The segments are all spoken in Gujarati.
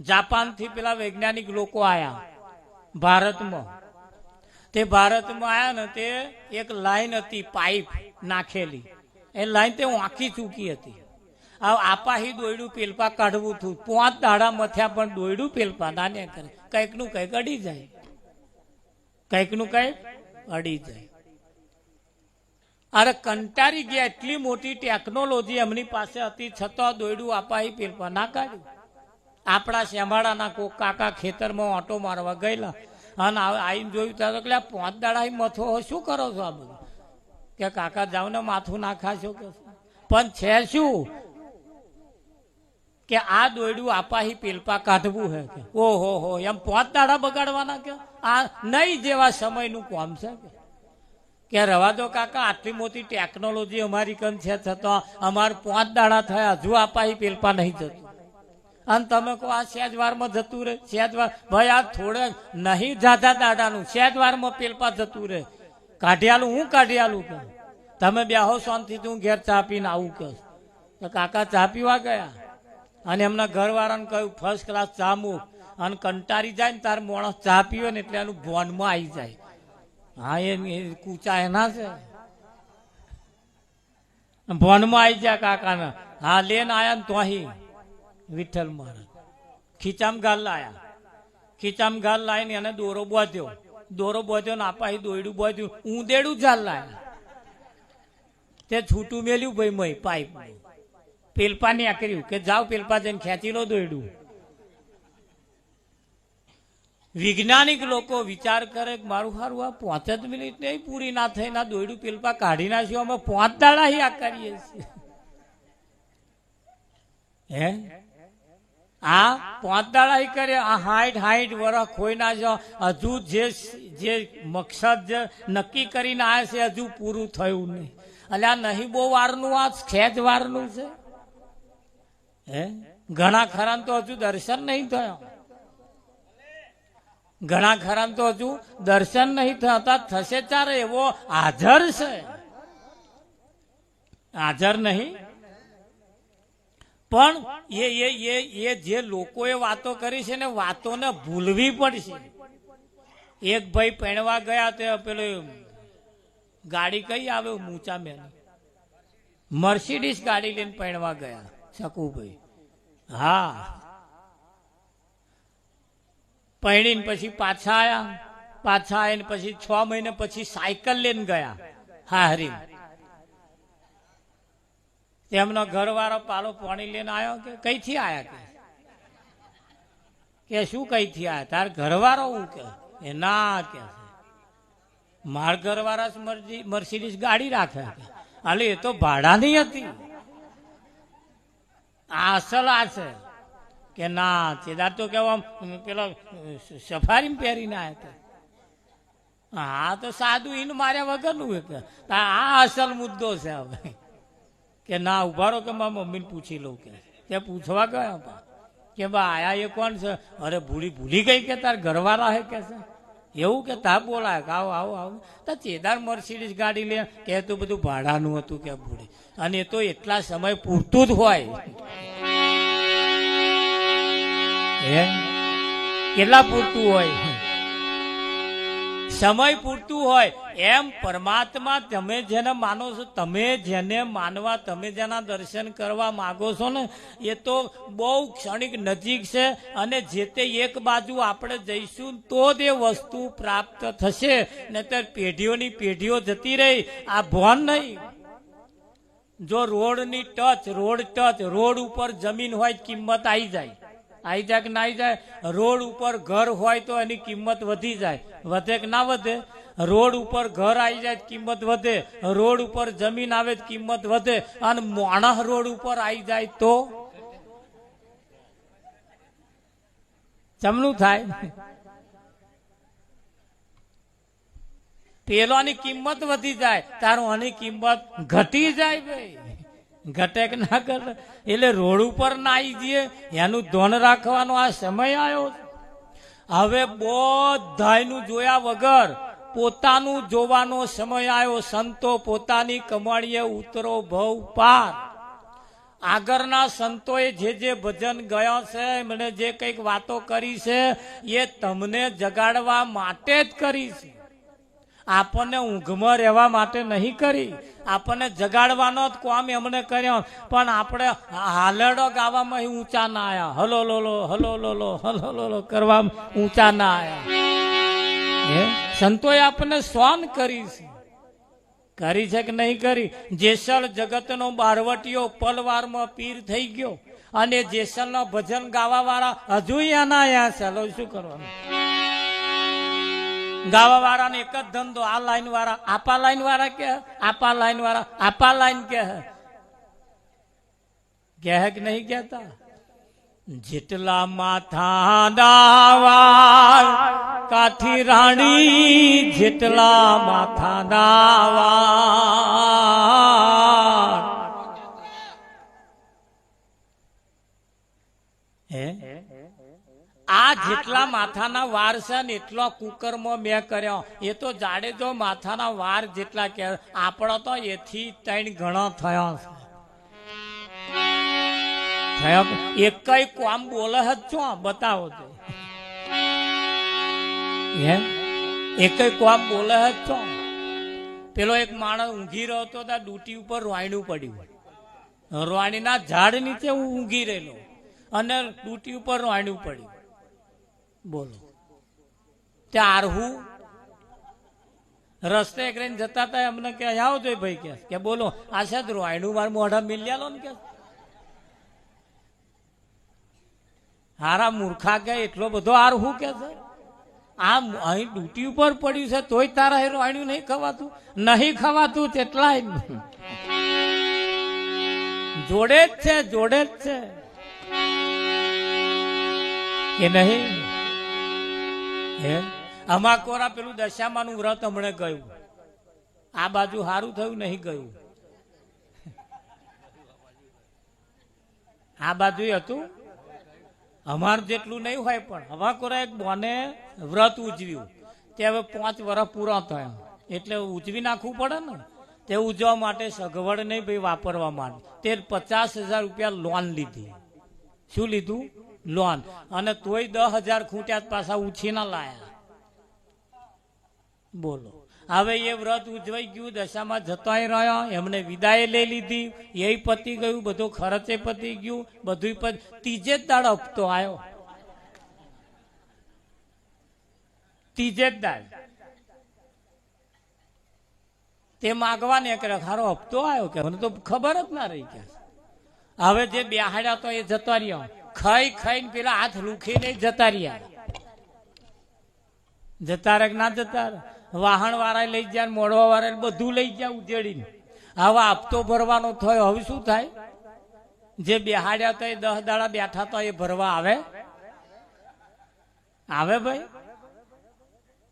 જાપાનથી પેલા વૈજ્ઞાનિક લોકો આયા. ભારતમાં. તે ભારતમાં આયા ને તે એક લાઈન હતી પાઇપ નાખેલી. એ લાઈન તે વાંકી ચૂકી હતી. આ આપાહી દોયડું પેલપા કાઢવું હતું પાંચ દાડા મથ્યા પણ દોયડું પેલપા નાને કરે. કંઈકનું કંઈક અડી જાય. કંઈકનું કંઈક અડી જાય. અરે કંટારી ગયા. એટલી મોટી ટેકનોલોજી એમની પાસે હતી. છતાં દોયડું આપાહી પેલપા ના કાઢ્યું. આપણા શેમાડાના કોક કાકા ખેતરમાં ઓટો મારવા ગયેલા. અને આ- આઈને જોયું ત્યારે એટલે આ પાંચ દાડા મથો શું કરો છો આ બધું? કે કાકા જાઓ ને માથું નાખાશો કે પણ છે શું? કે આ દોયડું આપાહી પેલપા કાઢવું હે કે. ઓહો હો, એમ પાંચ દાડા બગાડવાના કે? આ નહીં જેવા સમયનું કોમ છે કે? કે રવા દો કાકા, આટલી મોટી ટેકનોલોજી અમારી કન છે, છતાં અમારે પાંચ દાડા થયા, હજુ આપાહી પેલપા નહીં જતું. અને તમે કહો, આ સેજવારમાં જતું રહે? સેજવાર ભાઈ, આ થોડે નહીં જાજા દાડાનું સેજવારમાં પેલપા જતું રહે. કાઢિયાલું, હું કાઢિયાલું કહું. તમે બેહો શાંતિથી હું ઘેર ચા પીને આવું કહું. તો કાકા ચા પીવા ગયા? અને એમના ઘરવાળાને કહ્યું ફર્સ્ટ ક્લાસ ચા મૂક. અને કંટારી જાય ને તારે માણસ ચા પીવે ને એટલે એનું ભોનમાં આવી જાય. હા, એ કૂચા એના છે. ભોનમાં આવી જાય કાકાને. હા લેન આયા ને તોહી વિઠ્ઠલ મહારાજ. ખીચામ ગાલ લાયા. ખીચામ ગાલ લાવીને એને દોરો બોધ્યો. દોરો બોધ્યો ને આપાહી દોયડું બોધ્યું. ઊંધેડું જાલ લાયા. તે છૂટું મેલ્યું ભાઈ મય પાઇપ પેલપા ને કર્યું કે જાઓ પેલપા જઈને ખેંચી લો દોયડું. વૈજ્ઞાનિક લોકો વિચાર કરે કે મારું સારું આ પાંચ જ મિનિટ નહીં પૂરી ના થઈ ના દોયડું પેલપા કાઢી નાખ્યું અમે પાંચ દાડા આ કરીએ છીએ. હે? આ પાંચ દાડા કરે, આ હાઈટ હાઈટ વરસ ખોઈ ના જો, હજુ જે જે મકસદ નક્કી કરીને આવ્યા છે, હજુ પૂરું થયું નહીં. એટલે આ નહીં બહુ વારનું, આ ખેંચ વારનું છે. હે? ઘણા ખરા તો હજુ દર્શન નહીં થયા. ઘણા ખરા તો હજુ દર્શન નહીં થતા થશે ત્યારે એવો હાજર છે. હાજર નહીં? પણ એ એ એ એ જે લોકોએ વાતો કરી છે ને વાતોને ભૂલવી પડશે. એક ભાઈ પહેણવા ગયા તે પેલું ગાડી કઈ આવે મૂચા મેં મર્સિડીસ ગાડી લઈને પહેણવા ગયા, શકુભાઈ. હા. પહેણીને પછી પાછા આવ્યા પાછા આવીને પછી છ મહિને પછી સાયકલ લઈને ગયા. હા હરી તેમનો ઘરવાળો પાલો પાણી લઈને આવ્યો કે, કઈથી આયા કે? કે, શું કઈથી આયા? તાર ઘરવાળો હું કે? ના, કે માર ઘરવાળા મર્સિડીઝ ગાડી રાખે હાલે એ તો ભાડાની હતી. આ અસલ આ છે. કે, ના ચેદાર તો કેવા પેલો સફારી પહેરીને આવ્યા હતા હા, તો સાદું ઈન માર્યા વગરનું આ અસલ મુદ્દો છે હવે. કે ના, ઊભા રહો કે મારા મમ્મીને પૂછી લઉં કે. તે પૂછવા ગયા હતા. કે બા, આયા એ કોણ છે? અરે, ભૂલી ભૂલી ગઈ કે તાર ઘરવાળા હે કે છે? એવું કે તા બોલાય આવો આવો આવો. તો ચેદાર મર્સિડીઝ ગાડી લે. કે તો બધું ભાડાનું હતું કે ભૂલી. અને એ તો એટલા સમય પૂરતું જ હોય. હે? કેટલા પૂરતું હોય? સમય પૂરતું હોય, એમ પરમાત્મા તમે જેને માનો છો, તમે જેને માનવા, તમે જેના દર્શન કરવા માંગો છો ને, એ તો બહુ ક્ષણિક નજીક છે અને જે તે એક બાજુ આપણે જઈશું તો એ વસ્તુ પ્રાપ્ત થશે. નહીતર પેઢીઓની પેઢીઓ જતી રહી. આ ભોન નહીં. જો રોડની ટચ, રોડ ટચ, રોડ ઉપર જમીન હોય કિંમત આવી જાય. આવી જાય કે ના આવી જાય? રોડ ઉપર ઘર હોય તો એની કિંમત વધી જાય. વધે કે ના વધે? રોડ ઉપર ઘર આવી જાય કિંમત વધે. રોડ ઉપર જમીન આવે કિંમત વધે. અને માણસ રોડ ઉપર આવી જાય તો? ચમનું થાય? પેલોની કિંમત વધી જાય તારું આની કિંમત ઘટી જાય ભાઈ. ઘટે કે ના કરે એટલે રોડ ઉપર ના આવી જઈએ, એનું ધોન રાખવાનો આ સમય આવ્યો છે. હવે બધાયનું જોયા વગર પોતાનું જોવાનો સમય આવ્યો સંતો પોતાની કમાણીએ ઉતરો ભવ પાર. આગળના સંતોએ જે જે ભજન ગયા છે, એમણે જે કંઈક વાતો કરી છે, એ તમને જગાડવા માટે જ કરી છે. આપણને ઊંઘમાં રહેવા માટે નહીં કરી. આપણને જગાડવાનો જ કોમ એમણે કર્યો. પણ આપણે હાલડો ગાવામાં ઊંચા ના આયા. હલો લોલો હલો લોલો હલો લોલો કરવામાં ઊંચા ના આયા. હે? સંતોએ આપણને સ્વાન કરી છે. કરી છે કે નહીં કરી? જેસલ જગતનો બારવટીયો પલવારમાં પીર થઈ ગયો. અને જેસલનો ભજન ગાવા વાળા હજુ એના અહીંયા છે. શું કરવાનું? ગાવા વાળાને એક જ ધંધો, આ લાઈન વાળા આપા લાઈન વાળા કે આપા લાઈન વાળા આપા લાઈન કે કે નહીં કહેતા? જેટલા માથા દાવા કાઠી રાણી, જેટલા માથા દાવા હે? આ જેટલા માથાના વાર છે ને એટલો કુકરમાં મેં કર્યો. એ તો જાડેજો માથાના વાર જેટલા કે આપણો તો એથી ત્રણ ગણો થયો છે. થયો એકય કોમ બોલે જ છો? બતાવો તો એમ એકય કોમ બોલે જ છો? પેલો એક માણસ ઊંઘી રહ્યો હતો ત્યાં ડૂટી ઉપર રોયણું પડ્યું. રોયણીના ઝાડ નીચે હું ઊંઘી રહેલો. અને ડૂટી ઉપર રોયણું પડ્યું. બોલો. ત્યાં આરહું રસ્તે એક રહીને જતા હતા અમને કે, આવો જોઈ ભાઈ, કે કે બોલો, આ છે જ રોયણું મારું મોઢા મિલ્યા લો ને, કે. હારા મૂર્ખા કે, એટલો બધો આર હું કે છે? આમ અહીં ડ્યુટી ઉપર પડ્યું છે, તોય તારા હેરો આણ્યું નહીં ખવાતું. નહીં ખવાતું તેટલાય. જોડે જ છે, જોડે જ છે. કે નહીં? હે? અમાકોરા પેલું દશામાનું વ્રત હમણે ગયું. આ બાજુ સારું થયું, નહીં ગયું. આ બાજુ હતું. અમાર જેટલું નહીં હોય પણ હવા કોરા એક બોને વ્રત ઉજવ્યું. તે હવે પાંચ વર્ષ પૂરા થયા. એટલે ઉજવી નાખવું પડે ને? તે ઉજવવા માટે સગવડ નહીં ભાઈ વાપરવા માટે. તે પચાસ હજાર રૂપિયા લોન લીધી. શું લીધું? લોન. અને તોય દસ હજાર ખૂટ્યા પાછા ઉછી ના લાયા. બોલો. હવે એ વ્રત ઉજવાઈ ગયું, દશામાં જતાય રહ્યો, એમને વિદાય લઈ લીધી એ પતી ગયું, બધું ખર્ચે પતી ગયું બધું પત, ત્રીજે જ દાડ હપ્તો આવ્યો ત્રીજે જ દાડ તે માગવા ને કરે ખારો હપ્તો આવ્યો કે, મને તો ખબર જ ના રહી કે. હવે જે બેહાડ્યા તો એ જતા રહ્યા. ખાઈ ખાઈને પેલા હાથ રૂખીને જતા રહ્યા. જતા રહે ના જતા વાહન વાળા લઈ જાય મોડવા વાળા બધું લઈ જાય ઉજેડીને. હવે હપ્તો ભરવાનો થયો. હવે શું થાય? જે બેહાડ્યા તો એ દસ દાડા બેઠા તો એ ભરવા આવે. આવે ભાઈ?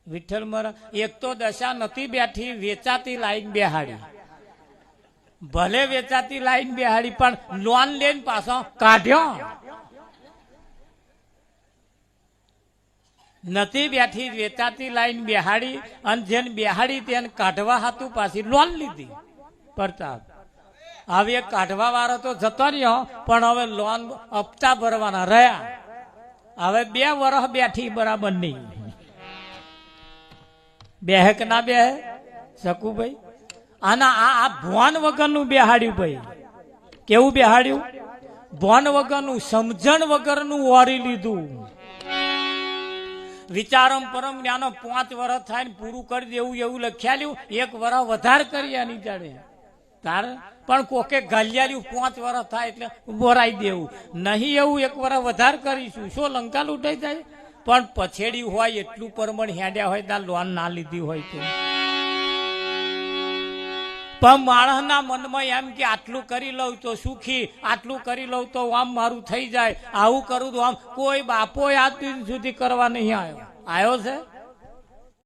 વિઠ્ઠલ મરા, એક તો દશા નથી બેઠી, વેચાતી લાઈન બેહાડી. ભલે વેચાતી લાઈન બેહાડી, પણ લોન લઈને પાછો કાઢ્યો. નથી બેઠી, વેચાતી લાઈન બેહાડી, અને જેને બેહાડી તેને કાઢવા હાતું પાછી લોન લીધી. પ્રતાપ, હવે કાઢવા વાળો તો જતો રહ્યો, પણ હવે લોન હપ્તા ભરવાના રહ્યા. હવે બે વર્ષ બેઠી બરાબર નહીં. બેહે કે ના બેહે, શકુભાઈ? આના આ આ ભોન વગરનું બેહાડ્યું ભાઈ. કેવું બેહાડ્યું? ભોન વગરનું, સમજણ વગરનું ઓરી લીધું. વિચારમ પરમ જ્ઞાનો પાંચ વર્ષ થાય ને પૂરું કરી દેવું એવું લખ્યાલ્યું. એક વર્ષ વધારે કરી એની જાડે તાર પણ કોકે ગાલિયાલ્યું પાંચ વર્ષ થાય એટલે બોરાઈ દેવું. નહીં એવું એક વર્ષ વધારે કરીશું. શું લંકા લૂંટાઈ જાય? પણ પછેડી હોય એટલું પરમણ હેડ્યા હોય ત્યાં લોન ના લીધી હોય તો. પણ માણસના મનમાં એમ કે આટલું કરી લઉં તો સુખી, આટલું કરી લઉં તો આમ મારું થઈ જાય, આવું કરું તો આમ કોઈ બાપો આજ સુધી કરવા નહીં આવ્યો. આવ્યો છે?